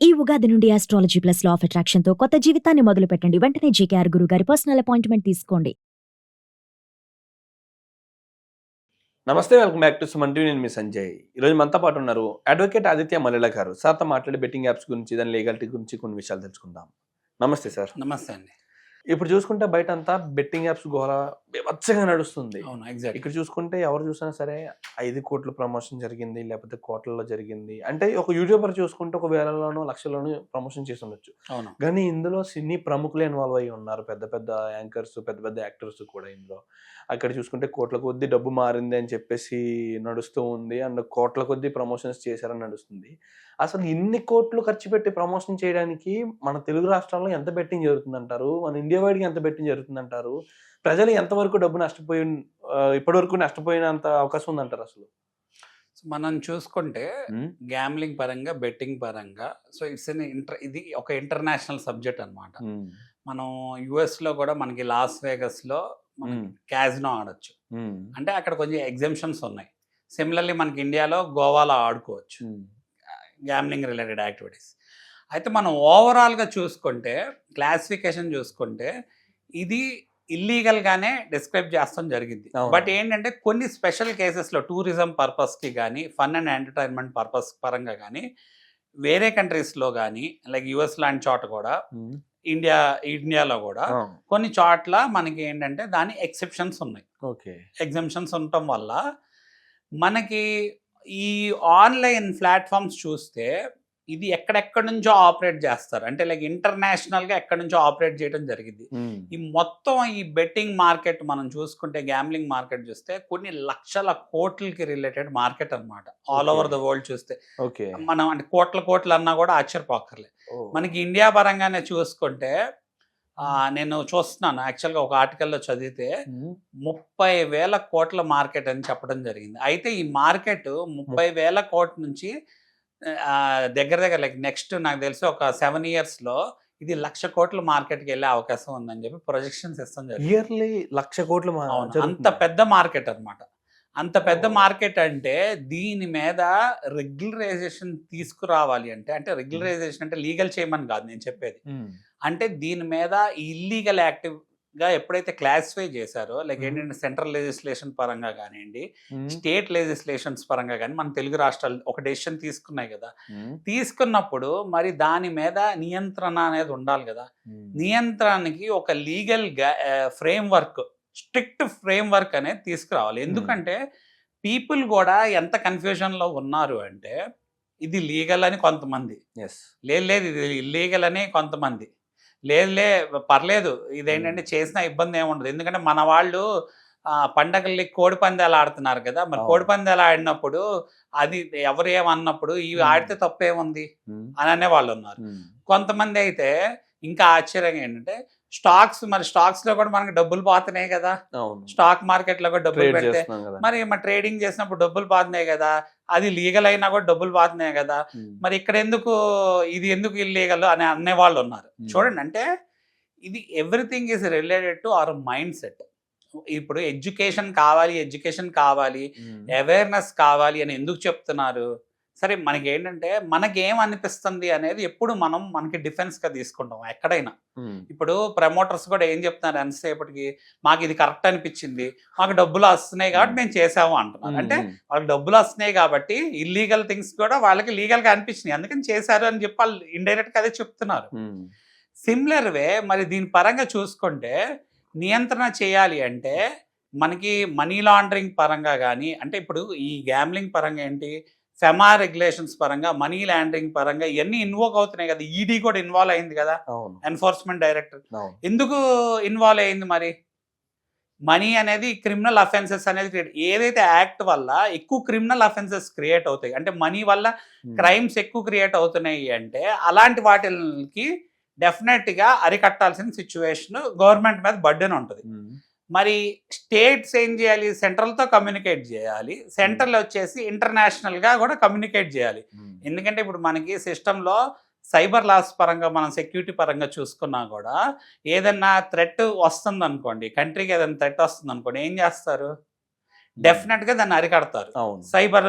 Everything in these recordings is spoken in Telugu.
ఈ ఉగాది నుండి ఆస్ట్రాలజీ ప్లస్ లా ఆఫ్ అట్రాక్షన్తో కొత్త జీవితాన్ని మొదలు పెట్టండి వెంటనే జేకేఆర్ గురువు గారి పర్సనల్ అపాయింట్మెంట్ తీసుకోండి. నమస్తే welcome back to Suman TV నేను మీ సంజయ్. ఈరోజు మనతో పాటు ఉన్నారు అడ్వకేట్ ఆదిత్య మల్లెల గారు. సార్తో మాట్లాడి బెట్టింగ్ యాప్స్ గురించి దాని లీగాలిటీ గురించి కొన్ని విషయాలు తెలుసుకుందాం. నమస్తే సార్ నమస్తే అండి. ఇప్పుడు చూసుకుంటే బయట అంతా బెట్టింగ్ యాప్స్ గోల వివచ్చంగా నడుస్తుంది. ఇక్కడ చూసుకుంటే ఎవరు చూసినా సరే ఐదు కోట్ల ప్రమోషన్ జరిగింది లేకపోతే కోట్లలో జరిగింది. అంటే ఒక యూట్యూబర్ చూసుకుంటే ఒక వేలలోనో లక్షల్లోనూ ప్రమోషన్ చేసి ఉండొచ్చు. కానీ ఇందులో సినీ ప్రముఖులు ఇన్వాల్వ్ అయ్యి ఉన్నారు. పెద్ద పెద్ద యాంకర్స్ పెద్ద పెద్ద యాక్టర్స్ కూడా ఇందులో. అక్కడ చూసుకుంటే కోట్ల కొద్దీ డబ్బు మారింది అని చెప్పేసి నడుస్తూ ఉంది. అండ్ కోట్ల కొద్దీ ప్రమోషన్స్ చేశారని నడుస్తుంది. అసలు ఇన్ని కోట్లు ఖర్చు పెట్టి ప్రమోషన్ చేయడానికి మన తెలుగు రాష్ట్రాల్లో ఎంత బెట్టింగ్ జరుగుతుందంటారు? మన ఇండియా వైడ్గా ఎంత బెట్టింగ్ జరుగుతుందంటారు? ప్రజలు ఎంతవరకు డబ్బు నష్టపోయి ఇప్పటివరకు నష్టపోయినంత అవకాశం ఉందంటారు అసలు? మనం చూసుకుంటే గ్యామ్లింగ్ పరంగా బెట్టింగ్ పరంగా సో ఇట్స్ ఎన్ ఇంటర్ ఇది ఒక ఇంటర్నేషనల్ సబ్జెక్ట్ అన్నమాట. మనం లో కూడా మనకి లాస్ వేగస్లో మనం. క్యాజినో ఆడొచ్చు. అంటే అక్కడ కొంచెం ఎగ్జామ్షన్స్ ఉన్నాయి. సిమిలర్లీ మనకి ఇండియాలో గోవాలో ఆడుకోవచ్చు. గ్యామ్లింగ్ రిలేటెడ్ యాక్టివిటీస్ అయితే మనం ఓవరాల్గా చూసుకుంటే క్లాసిఫికేషన్ చూసుకుంటే ఇది ఇల్లీగల్గానే డిస్క్రైబ్ చేస్తాం జరిగింది. బట్ ఏంటంటే కొన్ని స్పెషల్ కేసెస్లో టూరిజం పర్పస్కి కానీ ఫన్ అండ్ ఎంటర్టైన్మెంట్ పర్పస్ పరంగా కానీ వేరే కంట్రీస్లో కానీ లైక్ యుఎస్ లాంటి చోట కూడా ఇండియా ఇండియాలో కూడా కొన్ని చోట్ల మనకి ఏంటంటే దాని ఎక్సెప్షన్స్ ఉన్నాయి. ఓకే. ఎగ్జామ్షన్స్ ఉండటం వల్ల మనకి ఈ ఆన్లైన్ ప్లాట్ఫామ్స్ చూస్తే ఇది ఎక్కడెక్కడి నుంచో ఆపరేట్ చేస్తారు. అంటే లైక్ ఇంటర్నేషనల్గా ఎక్కడి నుంచో ఆపరేట్ చేయడం జరిగింది. ఈ మొత్తం ఈ బెట్టింగ్ మార్కెట్ మనం చూసుకుంటే గ్యాంబ్లింగ్ మార్కెట్ చూస్తే కొన్ని లక్షల కోట్లకి రిలేటెడ్ మార్కెట్ అన్నమాట. ఆల్ ఓవర్ ద వరల్డ్ చూస్తే. మనం అంటే కోట్ల కోట్లు అన్నా కూడా ఆశ్చర్యపోక్కర్లే. మనకి ఇండియా పరంగానే చూసుకుంటే నేను చూస్తున్నాను. యాక్చువల్గా ఒక ఆర్టికల్లో చదివితే ముప్పై వేల కోట్ల మార్కెట్ అని చెప్పడం జరిగింది. అయితే ఈ మార్కెట్ ముప్పై వేల కోట్ల నుంచి దగ్గర దగ్గర లైక్ నెక్స్ట్ నాకు తెలిసి ఒక సెవెన్ ఇయర్స్లో ఇది లక్ష కోట్ల మార్కెట్కి వెళ్ళే అవకాశం ఉందని చెప్పి ప్రొజెక్షన్స్ ఇస్తాం జరిగింది. ఇయర్లీ లక్ష కోట్ల అంత? పెద్ద మార్కెట్ అన్నమాట. అంత పెద్ద. మార్కెట్ అంటే దీని మీద రెగ్యులరైజేషన్ తీసుకురావాలి అంటే అంటే రెగ్యులరైజేషన్ అంటే లీగల్ చేయమని కాదు నేను చెప్పేది. అంటే దీని మీద ఇల్లీగల్ యాక్టివ్గా ఎప్పుడైతే క్లాసిఫై చేశారో లైక్. ఏంటంటే సెంట్రల్ లెజిస్లేషన్ పరంగా కానివ్వండి. స్టేట్ లెజిస్లేషన్స్ పరంగా కానీ మన తెలుగు రాష్ట్రాలు ఒక డెసిషన్ తీసుకున్నాయి కదా. తీసుకున్నప్పుడు మరి దాని మీద నియంత్రణ అనేది ఉండాలి కదా. నియంత్రణకి ఒక legal framework strict framework అనేది తీసుకురావాలి ఎందుకంటే పీపుల్ కూడా ఎంత కన్ఫ్యూజన్లో ఉన్నారు అంటే ఇది లీగల్ అని కొంతమంది Yes. లేదు లేదు ఇది ఇల్లీగల్ అని కొంతమంది లేదు లే పర్లేదు ఇదేంటంటే చేసిన ఇబ్బంది ఏమి ఉండదు ఎందుకంటే మన వాళ్ళు పండగలకి కోడి పందాలు ఆడుతున్నారు కదా మరి. కోడి పందాలు ఆడినప్పుడు అది ఎవరు ఏమన్నప్పుడు ఇవి. ఆడితే తప్పేముంది. అని అనే వాళ్ళు ఉన్నారు. కొంతమంది అయితే ఇంకా ఆశ్చర్యంగా ఏంటంటే స్టాక్స్ మరి స్టాక్స్లో కూడా మనకి డబ్బులు పోతున్నాయి కదా. స్టాక్ మార్కెట్లో కూడా డబ్బులు పెడితే మరి మన ట్రేడింగ్ చేసినప్పుడు డబ్బులు పోతున్నాయి కదా. అది లీగల్ అయినా కూడా డబ్బులు పోతున్నాయి కదా. మరి ఇక్కడ ఎందుకు ఇది ఎందుకు ఇల్లీగల్ అని అనే వాళ్ళు ఉన్నారు. చూడండి అంటే ఇది everything is related to our mindset ఇప్పుడు ఎడ్యుకేషన్ కావాలి ఎడ్యుకేషన్ కావాలి. అవేర్నెస్ కావాలి అని ఎందుకు చెప్తున్నారు? సరే మనకి ఏంటంటే మనకి ఏం అనిపిస్తుంది అనేది ఎప్పుడు మనం మనకి డిఫెన్స్గా తీసుకుంటాం ఎక్కడైనా. ఇప్పుడు ప్రమోటర్స్ కూడా ఏం చెప్తున్నారు ఎంతసేపటికి మాకు ఇది కరెక్ట్ అనిపించింది మాకు డబ్బులు వస్తున్నాయి కాబట్టి మేము చేసాము అంటున్నారు అంటే. వాళ్ళకి డబ్బులు వస్తున్నాయి కాబట్టి ఇల్లీగల్ థింగ్స్ కూడా వాళ్ళకి లీగల్గా అనిపించినాయి అందుకని చేశారు అని చెప్పి వాళ్ళు ఇండైరెక్ట్గా అదే చెప్తున్నారు. సిమిలర్ వే మరి దీని పరంగా చూసుకుంటే నియంత్రణ చేయాలి అంటే మనకి మనీ లాండరింగ్ పరంగా కానీ అంటే ఇప్పుడు ఈ గ్యామ్లింగ్ పరంగా ఏంటి ఫెమా రెగ్యులేషన్స్ పరంగా మనీ లాండరింగ్ పరంగా ఇవన్నీ ఇన్వాల్వ్ అవుతున్నాయి కదా. ఈడీ కూడా ఇన్వాల్వ్ అయింది కదా. ఎన్ఫోర్స్మెంట్ డైరెక్టర్ ఎందుకు ఇన్వాల్వ్ అయింది మరి? మనీ అనేది క్రిమినల్ అఫెన్సెస్ అనేది క్రియేట్ ఏదైతే యాక్ట్ వల్ల ఎక్కువ క్రిమినల్ అఫెన్సెస్ క్రియేట్ అవుతాయి అంటే మనీ వల్ల. క్రైమ్స్ ఎక్కువ క్రియేట్ అవుతున్నాయి అంటే అలాంటి వాటికి డెఫినెట్గా అరికట్టాల్సిన సిచ్యువేషన్ గవర్నమెంట్ మీద బర్డెన్ ఉంటుంది. మ్మ్. మరి స్టేట్స్ ఏం చేయాలి? సెంట్రల్తో కమ్యూనికేట్ చేయాలి. సెంట్రల్ వచ్చేసి ఇంటర్నేషనల్గా కూడా కమ్యూనికేట్ చేయాలి. ఎందుకంటే ఇప్పుడు మనకి సిస్టంలో సైబర్ లాస్ పరంగా మనం సెక్యూరిటీ పరంగా చూసుకున్నా కూడా ఏదన్నా థ్రెట్ వస్తుంది అనుకోండి కంట్రీకి ఏదైనా థ్రెట్ వస్తుంది అనుకోండి ఏం చేస్తారు? డెఫినెట్గా దాన్ని అరికడతారు. సైబర్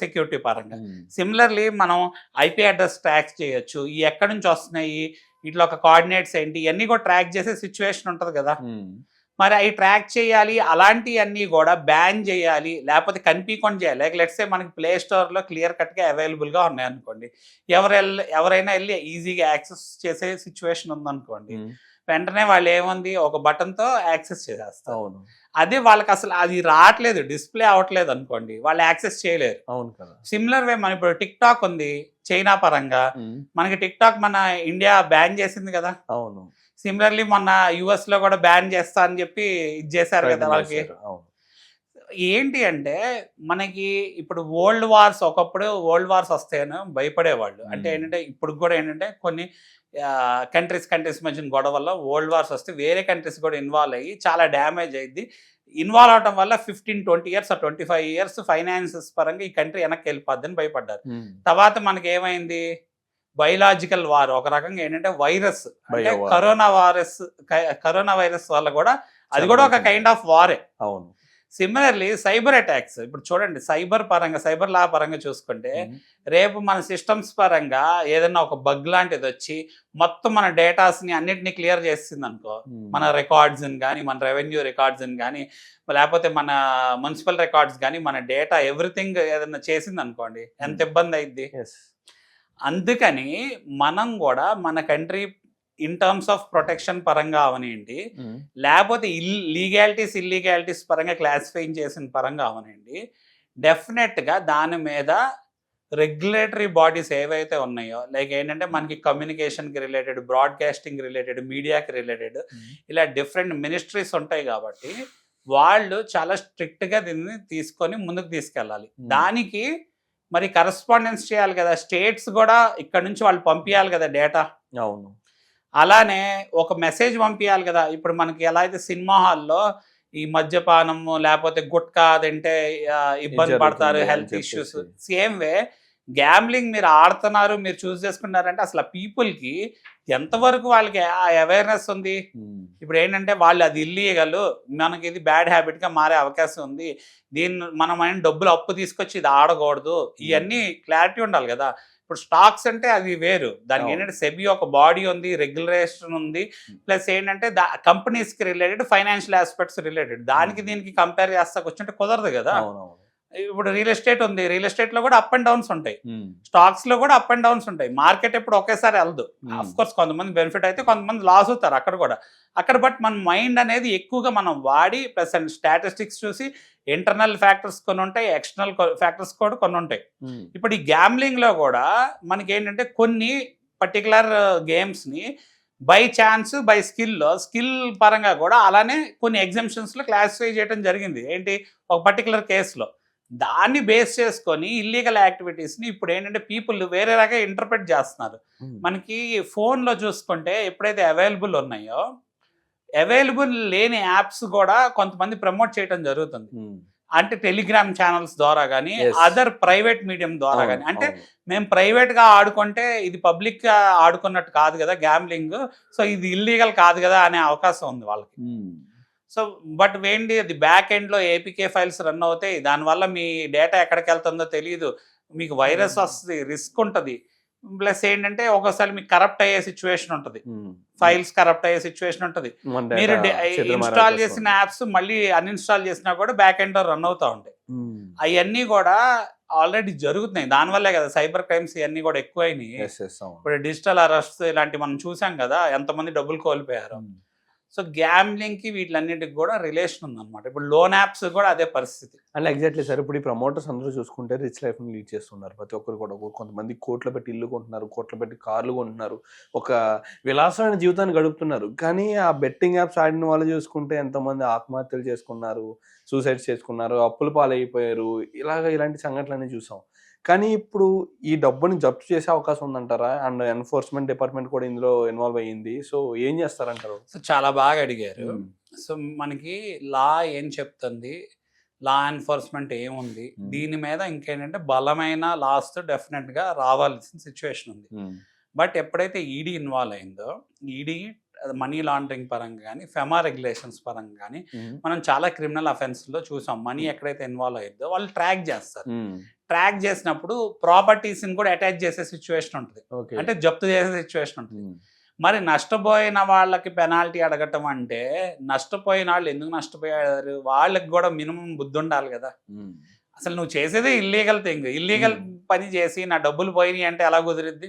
సెక్యూరిటీ పరంగా. సిమిలర్లీ మనం ఐపీ అడ్రస్ ట్రాక్ చేయొచ్చు. ఈ ఎక్కడి నుంచి వస్తున్నాయి? ఇట్లా ఒక కోఆర్డినేట్స్ ఏంటి? ఇవన్నీ కూడా ట్రాక్ చేసే సిచ్యువేషన్ ఉంటుంది కదా. మరి అవి ట్రాక్ చేయాలి అలాంటివన్నీ కూడా బ్యాన్ చేయాలి లేకపోతే కనిపించకుండా చేయాలి. లైక్ లెట్సే మనకి ప్లే స్టోర్లో క్లియర్ కట్గా అవైలబుల్గా ఉన్నాయి అనుకోండి. ఎవరు వెళ్ళ- ఎవరైనా వెళ్ళి ఈజీగా యాక్సెస్ చేసే సిచ్యువేషన్ ఉందనుకోండి ఉమ్. వెంటనే వాళ్ళు ఏముంది? ఒక బటన్తో యాక్సెస్ చేసేస్తారు. అవును. అదే వాళ్ళకి అసలు అది రావట్లేదు డిస్ప్లే అవ్వట్లేదు అనుకోండి వాళ్ళు యాక్సెస్ చేయలేరు. అవును కదా. సిమిలర్ వే మన ఇప్పుడు టిక్ టాక్ ఉంది చైనా పరంగా. ఉమ్. మనకి టిక్ టాక్ మన ఇండియా బ్యాన్ చేసింది కదా. అవును. సిమిలర్లీ మొన్న యుఎస్లో కూడా బ్యాన్ చేస్తా అని చెప్పి ఇది చేశారు కదా వాళ్ళకి. ఏంటి అంటే మనకి ఇప్పుడు వరల్డ్ వార్స్ ఒకప్పుడు వరల్డ్ వార్స్ వస్తాయని భయపడేవాళ్ళు. అంటే. ఏంటంటే ఇప్పుడు కూడా ఏంటంటే కొన్ని కంట్రీస్ కంట్రీస్ మధ్య గొడవల్లో వరల్డ్ వార్స్ వస్తే వేరే కంట్రీస్ కూడా ఇన్వాల్వ్ అయ్యి చాలా డ్యామేజ్ అయ్యింది ఇన్వాల్వ్ అవడం వల్ల fifteen twenty years twenty five years finances పరంగా ఈ కంట్రీ వెనక్కి వెళ్ళిపోద్దని భయపడ్డారు. తర్వాత మనకి ఏమైంది బయలాజికల్ వార్ ఒక రకంగా ఏంటంటే వైరస్ అంటే. కరోనా వైరస్ కరోనా వైరస్ వల్ల కూడా అది కూడా ఒక కైండ్ ఆఫ్ వారే అవును సిమిలర్లీ సైబర్ అటాక్స్ ఇప్పుడు చూడండి సైబర్ పరంగా సైబర్ లా పరంగా చూసుకుంటే. రేపు మన సిస్టమ్స్ పరంగా ఏదైనా ఒక బగ్ లాంటిది వచ్చి మొత్తం మన డేటాస్ని అన్నిటిని క్లియర్ చేసింది అనుకో. మన రికార్డ్స్ కానీ మన రెవెన్యూ రికార్డ్స్ కానీ లేకపోతే మన మున్సిపల్ రికార్డ్స్ కానీ మన డేటా ఎవ్రీథింగ్ ఏదైనా చేసింది అనుకోండి ఎంత ఇబ్బంది అయింది. అందుకని మనం కూడా మన country in terms of protection పరంగా అవనివ్వండి ఉమ్. లేకపోతే ఇల్ లీగాలిటీస్ ఇల్లీగాలిటీస్ పరంగా క్లాసిఫై చేసిన పరంగా అవనండి డెఫినెట్గా దాని మీద రెగ్యులేటరీ బాడీస్ ఏవైతే ఉన్నాయో లైక్ ఏంటంటే మనకి కమ్యూనికేషన్కి రిలేటెడ్ బ్రాడ్కాస్టింగ్ రిలేటెడ్ మీడియాకి రిలేటెడ్. ఇలా డిఫరెంట్ మినిస్ట్రీస్ ఉంటాయి కాబట్టి వాళ్ళు చాలా స్ట్రిక్ట్గా దీన్ని తీసుకొని ముందుకు తీసుకెళ్ళాలి. దానికి మరి కరస్పాండెన్స్ చేయాలి కదా. స్టేట్స్ కూడా ఇక్కడ నుంచి వాళ్ళు పంపించాలి కదా డేటా అవును. అలానే ఒక మెసేజ్ పంపించాలి కదా. ఇప్పుడు మనకి ఎలా అయితే సినిమా హాల్లో ఈ మద్యపానము లేకపోతే గుట్కా అదంటే ఆ, ఇబ్బంది పడతారు health. Issues same way gambling మీరు ఆడుతున్నారు మీరు చూస్ చేసుకున్నారంటే అసలు పీపుల్కి ఎంతవరకు వాళ్ళకి ఆ అవేర్నెస్ ఉంది? ఉమ్. ఇప్పుడు ఏంటంటే వాళ్ళు అది ఇల్లీగల్ మనకి ఇది బ్యాడ్ హ్యాబిట్గా మారే అవకాశం ఉంది. దీన్ని మనం అయిన డబ్బులు అప్పు తీసుకొచ్చి ఇది ఆడకూడదు. ఇవన్నీ క్లారిటీ ఉండాలి కదా. ఇప్పుడు స్టాక్స్ అంటే అది వేరు. దానికి. ఏంటంటే సెబీ ఒక బాడీ ఉంది రెగ్యులేషన్ ఉంది. ప్లస్ ఏంటంటే కంపెనీస్కి రిలేటెడ్ ఫైనాన్షియల్ ఆస్పెక్ట్స్ రిలేటెడ్ దానికి Hmm. దీనికి కంపేర్ చేస్తా కూర్చుంటే కుదరదు కదా. ఇప్పుడు రియల్ ఎస్టేట్ ఉంది. రియల్ ఎస్టేట్లో కూడా అప్ అండ్ డౌన్స్ ఉంటాయి. స్టాక్స్లో కూడా అప్ అండ్ డౌన్స్ ఉంటాయి. మార్కెట్ ఎప్పుడు ఒకేసారి Hmm. అఫ్ కోర్స్ కొంతమంది బెనిఫిట్ అయితే కొంతమంది లాస్ అవుతారు అక్కడ కూడా. అక్కడ బట్ మన మైండ్ అనేది ఎక్కువగా మనం వాడి ప్లస్ అండ్ స్టాటిస్టిక్స్ చూసి ఇంటర్నల్ ఫ్యాక్టర్స్ కొన్ని ఉంటాయి ఎక్స్టర్నల్ ఫ్యాక్టర్స్ కూడా కొన్ని ఉంటాయి. ఉమ్. ఇప్పుడు ఈ gambling లో కూడా మనకి ఏంటంటే కొన్ని పర్టికులర్ గేమ్స్ని బై ఛాన్స్ బై స్కిల్లో స్కిల్ పరంగా కూడా అలానే కొన్ని ఎగ్జామ్షన్స్లో క్లాసిఫై చేయడం జరిగింది. ఏంటి? ఒక పర్టికులర్ కేసులో దాన్ని బేస్ చేసుకొని ఇల్లీగల్ యాక్టివిటీస్ని ఇప్పుడు ఏంటంటే పీపుల్ వేరే రకంగా ఇంటర్ప్రిట్ చేస్తున్నారు ఉమ్. మనకి ఫోన్లో చూసుకుంటే ఎప్పుడైతే అవైలబుల్ ఉన్నాయో అవైలబుల్ లేని యాప్స్ కూడా కొంతమంది ప్రమోట్ చేయడం జరుగుతుంది ఉమ్. అంటే టెలిగ్రామ్ ఛానల్స్ ద్వారా కానీ. అదర్ ప్రైవేట్ మీడియం ద్వారా కానీ అంటే అవును. మేము ప్రైవేట్గా ఆడుకుంటే ఇది పబ్లిక్గా ఆడుకున్నట్టు కాదు కదా గ్యాంబ్లింగ్ సో ఇది ఇల్లీగల్ కాదు కదా అనే అవకాశం ఉంది వాళ్ళకి. సో బట్ ఏంటి అది బ్యాక్ ఎండ్లో ఏపీకే ఫైల్స్ రన్ అవుతాయి దానివల్ల మీ డేటా ఎక్కడికి వెళ్తుందో తెలియదు మీకు వైరస్ Hmm. వస్తుంది రిస్క్ ఉంటుంది ప్లస్ ఏంటంటే ఒక్కోసారి మీకు కరప్ట్ అయ్యే సిచ్యువేషన్ ఉంటుంది ఉమ్. ఫైల్స్ కరప్ట్ అయ్యే సిచ్యువేషన్ ఉంటుంది మీరు ఇన్స్టాల్ చేసిన. యాప్స్ మళ్ళీ అన్ఇన్స్టాల్ చేసినా కూడా బ్యాక్ ఎండ్లో రన్ అవుతూ ఉంటాయి ఉమ్. అవన్నీ కూడా ఆల్రెడీ జరుగుతున్నాయి దానివల్లే కదా సైబర్ క్రైమ్స్ ఇవన్నీ కూడా ఎక్కువైనాయి. ఇప్పుడు డిజిటల్ అరెస్ట్ ఇలాంటి మనం చూసాం కదా ఎంతమంది డబ్బులు కోల్పోయారు. సో గ్యామ్లింగ్కి వీటిలన్నింటికి వీటిలన్నిటికి కూడా రిలేషన్ ఉందన్నమాట. ఇప్పుడు లోన్ యాప్స్ కూడా అదే పరిస్థితి. And exactly sir. ఇప్పుడు ఈ ప్రమోటర్స్ అందరూ చూసుకుంటే రిచ్ లైఫ్ని లీడ్ చేస్తున్నారు. ప్రతి ఒక్కరు కూడా కొంతమంది కోట్లు పెట్టి ఇల్లు కొంటున్నారు కోట్లు పెట్టి కార్లు కొంటున్నారు ఒక విలాసమైన జీవితాన్ని గడుపుతున్నారు. కానీ ఆ బెట్టింగ్ యాప్స్ ఆడిన వాళ్ళు చూసుకుంటే ఎంతమంది ఆత్మహత్యలు చేసుకున్నారు సూసైడ్స్ చేసుకున్నారు అప్పుల పాలైపోయారు. ఇలాగ ఇలాంటి సంఘటనలన్నీ చూసాం. కానీ ఇప్పుడు ఈ డబ్బుని జప్తు చేసే అవకాశం ఉందంటారా? అండ్ ఎన్ఫోర్స్మెంట్ డిపార్ట్మెంట్ కూడా ఇందులో ఇన్వాల్వ్ అయ్యింది. సో ఏం చేస్తారంటారు? సో చాలా బాగా అడిగారు. సో మనకి లా ఏం చెప్తుంది? లా ఎన్ఫోర్స్మెంట్ ఏముంది. దీని మీద ఇంకేంటంటే బలమైన లాస్తో డెఫినెట్గా రావాల్సిన సిచ్యువేషన్ ఉంది. బట్ ఎప్పుడైతే ఈడీ ఇన్వాల్వ్ అయిందో ఈడీ మనీ లాండరింగ్ పరంగా కానీ ఫెమా రెగ్యులేషన్స్ పరంగా కానీ. మనం చాలా క్రిమినల్ అఫెన్స్లో చూసాం మనీ ఎక్కడైతే ఇన్వాల్వ్ అయ్యిందో వాళ్ళు ట్రాక్ చేస్తారు. ట్రాక్ చేసినప్పుడు ప్రాపర్టీస్ని కూడా అటాచ్ చేసే సిచ్యువేషన్ ఉంటుంది అంటే జప్తు చేసే సిచ్యువేషన్ ఉంటుంది. మరి నష్టపోయిన వాళ్ళకి పెనాల్టీ అడగటం అంటే నష్టపోయిన వాళ్ళు ఎందుకు నష్టపోయారు వాళ్ళకి కూడా మినిమం బుద్ధి ఉండాలి కదా. అసలు నువ్వు చేసేదే ఇల్లీగల్ థింగ్ ఇల్లీగల్. పని చేసి నా డబ్బులు పోయినాయి అంటే ఎలా కుదిరిద్ది.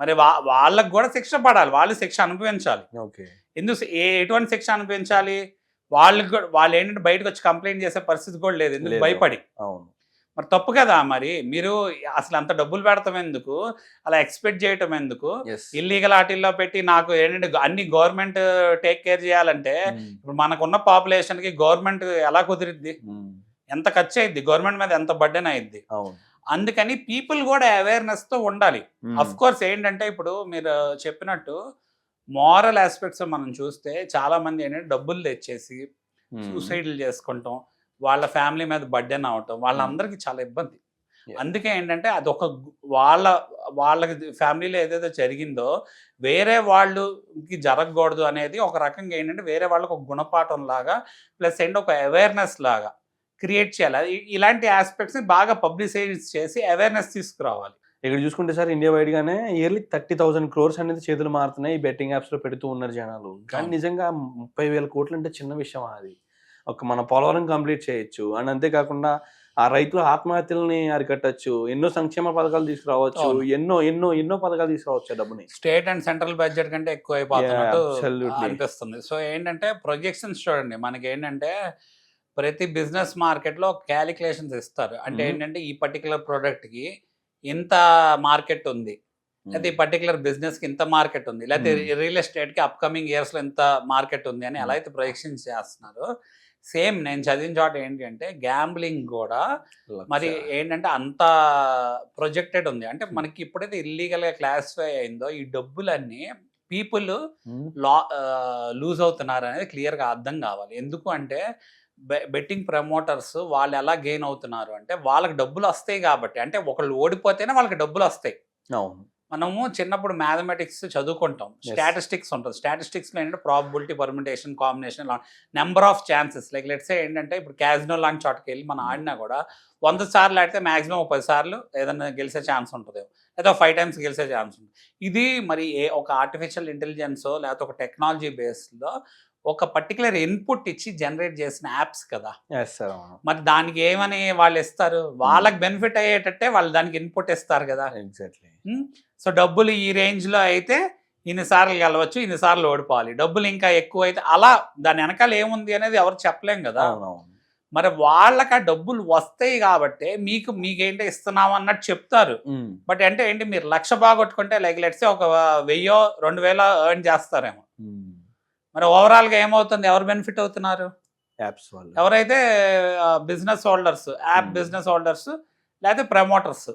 మరి వా వాళ్ళకి కూడా శిక్ష పడాలి. వాళ్ళు శిక్ష అనుభవించాలి. ఓకే. ఎందుకు ఏ ఎటువంటి శిక్ష అనుభవించాలి? వాళ్ళకి కూడా వాళ్ళు ఏంటంటే బయటకు వచ్చి కంప్లైంట్ చేసే పరిస్థితి కూడా లేదు. ఎందుకు. భయపడి? అవును. మరి తప్పు కదా మరి. మీరు అసలు అంత డబ్బులు పెడతాం ఎందుకు? అలా ఎక్స్పెక్ట్ చేయటం ఎందుకు? ఇల్లీగల్ ఆటిల్లో పెట్టి నాకు ఏంటంటే అన్ని గవర్నమెంట్ టేక్ కేర్ చేయాలంటే ఇప్పుడు మనకున్న పాపులేషన్కి గవర్నమెంట్ ఎలా కుదిరిద్ది? ఎంత ఖర్చు అయింది గవర్నమెంట్ మీద ఎంత బర్డెన్ అయింది అందుకని పీపుల్ కూడా అవేర్నెస్తో ఉండాలి. అఫ్ కోర్స్ ఏంటంటే ఇప్పుడు మీరు చెప్పినట్టు మారల్ ఆస్పెక్ట్స్ మనం చూస్తే చాలా మంది ఏంటంటే డబ్బులు తెచ్చేసి. సూసైడ్లు చేసుకుంటాం వాళ్ళ ఫ్యామిలీ మీద బర్డెన్ అవటం వాళ్ళందరికీ చాలా ఇబ్బంది. అందుకే ఏంటంటే అది ఒక గు- వాళ్ళ వాళ్ళకి ఫ్యామిలీలో ఏదైతే జరిగిందో వేరే వాళ్ళకి జరగకూడదు అనేది ఒక రకంగా ఏంటంటే వేరే వాళ్ళకి ఒక గుణపాఠం లాగా ప్లస్ ఏంటి ఒక అవేర్నెస్ లాగా క్రియేట్ చేయాలి. ఇలాంటి ఆస్పెక్ట్స్ని బాగా పబ్లిసైజ్ చేసి అవేర్నెస్ తీసుకురావాలి. ఇక్కడ చూసుకుంటే సార్ ఇండియా వైడ్ గానే ఇయర్లీ థర్టీ థౌసండ్ క్రోర్స్ అనేది చేతులు మారుతున్నాయి ఈ బెట్టింగ్ యాప్స్లో పెడుతూ ఉన్నారు జనాలు. కానీ. నిజంగా ముప్పై వేల కోట్లు అంటే చిన్న విషయం అది. ఒక మన పోలవరం కంప్లీట్ చేయొచ్చు. అండ్ అంతేకాకుండా ఆ రైతుల ఆత్మహత్యలని అరికట్టచ్చు. ఎన్నో సంక్షేమ పథకాలు తీసుకురావచ్చు. ఎన్నో ఎన్నో ఎన్నో పథకాలు తీసుకురావచ్చు డబ్బుని. స్టేట్ అండ్ సెంట్రల్ బడ్జెట్ కంటే ఎక్కువ అయిపోతున్నట్టు. అనిపిస్తుంది. సో ఏంటంటే ప్రొజెక్షన్స్ చూడండి. మనకి ఏంటంటే ప్రతి బిజినెస్ మార్కెట్లో క్యాలిక్యులేషన్స్ ఇస్తారు. అంటే. ఏంటంటే ఈ పర్టికులర్ ప్రోడక్ట్కి ఇంత మార్కెట్ ఉంది. లేకపోతే ఈ పర్టికులర్ బిజినెస్కి ఇంత మార్కెట్ ఉంది. లేకపోతే. రియల్ ఎస్టేట్కి అప్కమింగ్ ఇయర్స్లో ఇంత మార్కెట్ ఉంది అని ఎలా అయితే ప్రొజెక్షన్స్ చేస్తున్నారు సేమ్ నేను చదివిన చోట ఏంటి అంటే గ్యాంబ్లింగ్ కూడా మరి ఏంటంటే అంత ప్రొజెక్టెడ్ ఉంది. అంటే మనకి ఎప్పుడైతే ఇల్లీగల్గా క్లాసిఫై అయిందో ఈ డబ్బులన్నీ పీపుల్ లా లూజ్ అవుతున్నారు అనేది క్లియర్గా అర్థం కావాలి. ఎందుకు అంటే బెట్టింగ్ ప్రమోటర్స్ వాళ్ళు ఎలా గెయిన్ అవుతున్నారు అంటే వాళ్ళకి డబ్బులు వస్తాయి కాబట్టి అంటే ఒకళ్ళు ఓడిపోతేనే వాళ్ళకి డబ్బులు వస్తాయి. అవును. మనము చిన్నప్పుడు మ్యాథమెటిక్స్ చదువుకుంటాం. స్టాటిస్టిక్స్ ఉంటుంది. స్టాటిస్టిక్స్లో ఏంటంటే probability permutation combination number of chances like let's say ఏంటంటే ఇప్పుడు క్యాజినో లాంటి చోటకి వెళ్ళి మనం ఆడినా కూడా వంద సార్లు ఆడితే మాక్సిమం పది సార్లు ఏదైనా గెలిచే ఛాన్స్ ఉంటుంది. లేదా ఫైవ్ టైమ్స్ గెలిచే ఛాన్స్ ఉంటుంది. ఇది మరి ఏ ఒక ఆర్టిఫిషియల్ ఇంటెలిజెన్సో లేకపోతే ఒక టెక్నాలజీ బేస్లో ఒక పర్టికులర్ ఇన్పుట్ ఇచ్చి జనరేట్ చేసిన యాప్స్ కదా. మరి దానికి ఏమని వాళ్ళు ఇస్తారు? వాళ్ళకి బెనిఫిట్ అయ్యేటట్టే వాళ్ళు దానికి ఇన్పుట్ ఇస్తారు కదా. ఎగ్జాక్ట్లీ సో డబ్బులు ఈ రేంజ్లో అయితే ఇన్నిసార్లు గెలవచ్చు ఇన్నిసార్లు ఓడిపోవాలి. డబ్బులు ఇంకా ఎక్కువ అయితే అలా దాని వెనకాల ఏముంది అనేది ఎవరు చెప్పలేం కదా. మరి వాళ్ళకి ఆ డబ్బులు వస్తాయి కాబట్టి మీకు మీకేంటి ఇస్తున్నాం అన్నట్టు చెప్తారు. బట్ అంటే ఏంటి మీరు లక్ష బాగొట్టుకుంటే లైక్ లెట్సే ఒక వెయ్యో రెండు వేల ఎర్న్ చేస్తారేమో. మరి ఓవరాల్గా ఏమవుతుంది ఎవరు బెనిఫిట్ అవుతున్నారు యాప్స్ వాళ్ళు ఎవరైతే business holders app Hmm. Business holders లేకపోతే ప్రమోటర్స్.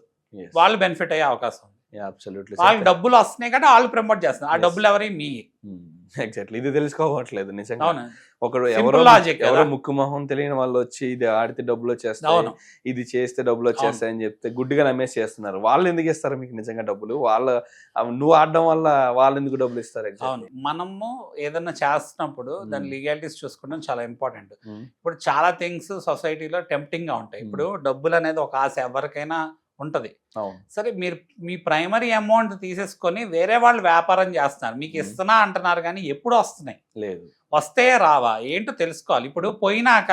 వాళ్ళు బెనిఫిట్ అయ్యే అవకాశం ఉంది. వాళ్ళకి డబ్బులు వస్తున్నాయి కాబట్టి వాళ్ళు ప్రమోట్ చేస్తున్నారు ఆ. డబ్బులు ఎవరి మీ ఉమ్. ఎగ్జాక్ట్లీ ఇది తెలుసుకోవట్లేదు నిజంగా. ఒకడు ఎవరో. ఎవరో ముక్కు మొహం తెలియని వాళ్ళు వచ్చి ఇది ఆడితే డబ్బులు వచ్చేస్తాయి ఇది చేస్తే డబ్బులు వచ్చేస్తాయి అని చెప్తే గుడ్డిగా నమ్మేసి చేస్తున్నారు. వాళ్ళు ఎందుకు ఇస్తారు మీకు నిజంగా డబ్బులు? వాళ్ళ నువ్వు ఆడడం వల్ల వాళ్ళు ఎందుకు డబ్బులు ఇస్తారు? మనము ఏదన్నా చేస్తున్నప్పుడు దాని Hmm. లీగాలిటీస్ చూసుకోవడం చాలా ఇంపార్టెంట్ ఉమ్. ఇప్పుడు చాలా థింగ్స్ సొసైటీలో టెంప్టింగ్గా ఉంటాయి. Hmm. ఇప్పుడు డబ్బులు అనేది ఒక ఆశ. ఎవరికైనా ఉంటది. సరే మీరు మీ ప్రైమరీ అమౌంట్ తీసేసుకొని వేరే వాళ్ళు వ్యాపారం చేస్తున్నారు. మీకు. ఇస్తున్నా అంటున్నారు కానీ ఎప్పుడు వస్తున్నాయి. లేదు. వస్తే రావా? ఏంటో తెలుసుకోవాలి. ఇప్పుడు పోయినాక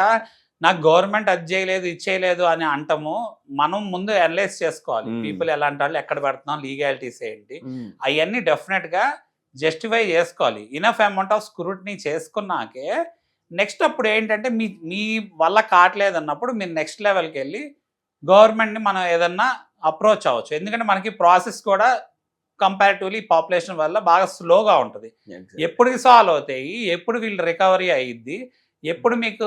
నాకు గవర్నమెంట్ అది చేయలేదు ఇది చేయలేదు అని అంటాము. మనం ముందు అనలైజ్ చేసుకోవాలి. పీపుల్ ఎలాంటి వాళ్ళు ఎక్కడ పెడుతున్నాం లీగాలిటీస్ ఏంటి. అవన్నీ డెఫినెట్గా జస్టిఫై చేసుకోవాలి. ఇనఫ్ అమౌంట్ ఆఫ్ స్క్రూట్ని చేసుకున్నాకే నెక్స్ట్ అప్పుడు ఏంటంటే మీ మీ వల్ల కావట్లేదు అన్నప్పుడు మీరు నెక్స్ట్ లెవెల్కి వెళ్ళి గవర్నమెంట్ని మనం ఏదన్నా అప్రోచ్ అవ్వచ్చు ఎందుకంటే మనకి ప్రాసెస్ కూడా కంపారిటివ్లీ పాపులేషన్ వల్ల బాగా స్లోగా ఉంటుంది. ఎప్పుడు సాల్వ్ అవుతాయి ఎప్పుడు వీళ్ళు రికవరీ అయ్యిద్ది ఎప్పుడు మీకు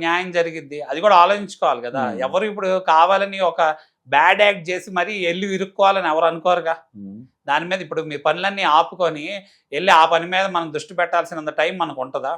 న్యాయం జరిగిద్ది అది కూడా ఆలోచించుకోవాలి కదా Hmm. ఎవరు ఇప్పుడు కావాలని ఒక బ్యాడ్ యాక్ట్ చేసి మరీ వెళ్ళి ఇరుక్కోవాలని ఎవరు అనుకోరుగా ఉమ్. దాని మీద ఇప్పుడు మీ పనులన్నీ ఆపుకొని వెళ్ళి ఆ పని మీద మనం దృష్టి పెట్టాల్సినంత టైం మనకు ఉంటుందా.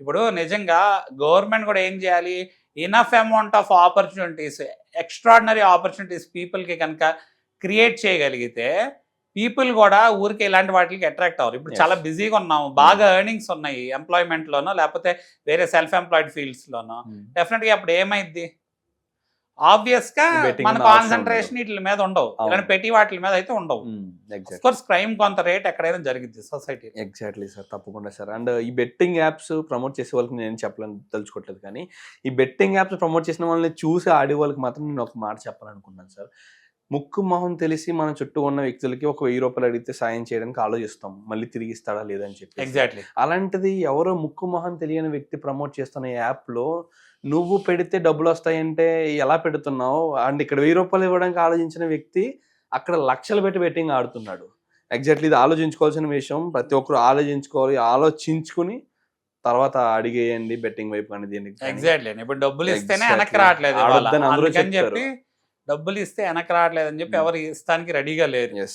ఇప్పుడు నిజంగా గవర్నమెంట్ కూడా ఏం చేయాలి enough amount of opportunities extraordinary opportunities పీపుల్కి కనుక క్రియేట్ చేయగలిగితే పీపుల్ కూడా ఊరికి ఇలాంటి వాటికి అట్రాక్ట్ అవ్వరు. ఇప్పుడు. చాలా బిజీగా ఉన్నాము. బాగా ఎర్నింగ్స్ ఉన్నాయి ఎంప్లాయ్మెంట్ లోనో లేకపోతే వేరే సెల్ఫ్ ఎంప్లాయిడ్ ఫీల్డ్స్ లోనో. డెఫినెట్గా అప్పుడు ఏమైద్ది? ఆబ్వియస్గా మన కాన్సన్ట్రేషన్ వీటి మీద ఉండవు. ఇలాంటి పెట్టి వాటి మీద అయితే ఉండవు. ఎగ్జాక్ట్ కోర్స్ క్రైమ్ కొంత రేట్ ఎక్కడైనా జరిగింది సొసైటీ ఎగ్జాక్ట్లీ సార్ తప్పకుండా సార్ అండ్ ఈ బెట్టింగ్ యాప్స్ ప్రమోట్ చేసే వాళ్ళకి నేను చెప్పాలని తలుచుకోవట్లేదు కానీ ఈ బెట్టింగ్ యాప్స్ ప్రమోట్ చేసిన వాళ్ళని చూసి ఆడే వాళ్ళకి మాత్రం నేను ఒక మాట చెప్పాలనుకున్నాను సార్ ముక్కు మొహం తెలిసి మన చుట్టూ ఉన్న వ్యక్తులకి ఒక వెయ్యి రూపాయలు అడిగితే సాయం చేయడానికి ఆలోచిస్తాం. మళ్ళీ తిరిగి ఇస్తాడా లేదని చెప్పి ఎగ్జాక్ట్లీ అలాంటిది ఎవరో ముక్కు మొహం తెలియని వ్యక్తి ప్రమోట్ చేస్తున్న యాప్లో నువ్వు పెడితే డబ్బులు వస్తాయంటే ఎలా పెడుతున్నావు అండ్ ఇక్కడ వెయ్యి రూపాయలు ఇవ్వడానికి ఆలోచించిన వ్యక్తి అక్కడ లక్షలు పెట్టి బెట్టింగ్ ఆడుతున్నాడు ఎగ్జాక్ట్లీ ఇది ఆలోచించుకోవాల్సిన విషయం ప్రతి ఒక్కరు ఆలోచించుకోవాలి ఆలోచించుకుని తర్వాత అడిగేయండి బెట్టింగ్ వైపు కానీ దీనికి. ఎగ్జాక్ట్లీ ఇప్పుడు డబ్బులు ఇస్తేనే. వెనక్కి రావట్లేదు అందరూ. చెప్పి డబ్బులు ఇస్తే వెనక్కి రావట్లేదు అని చెప్పి Hmm. ఎవరు ఇస్తానికి రెడీగా లేరు.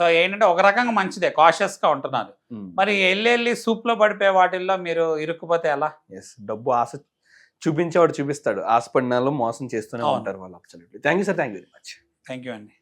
సో ఏంటంటే ఒక రకంగా మంచిదే కాషియస్గా ఉంటున్నారు Hmm. మరి వెళ్ళి వెళ్ళి సూప్లో పడిపోయే వాటిల్లో మీరు ఇరుక్కుపోతే ఎలా Yes. డబ్బు ఆశ చూపించేవాడు చూపిస్తాడు. ఆశపడిన వాళ్ళు మోసం చేస్తూనే. ఉంటారు వాళ్ళు absolutely thank you sir thank you very much thank you అండి.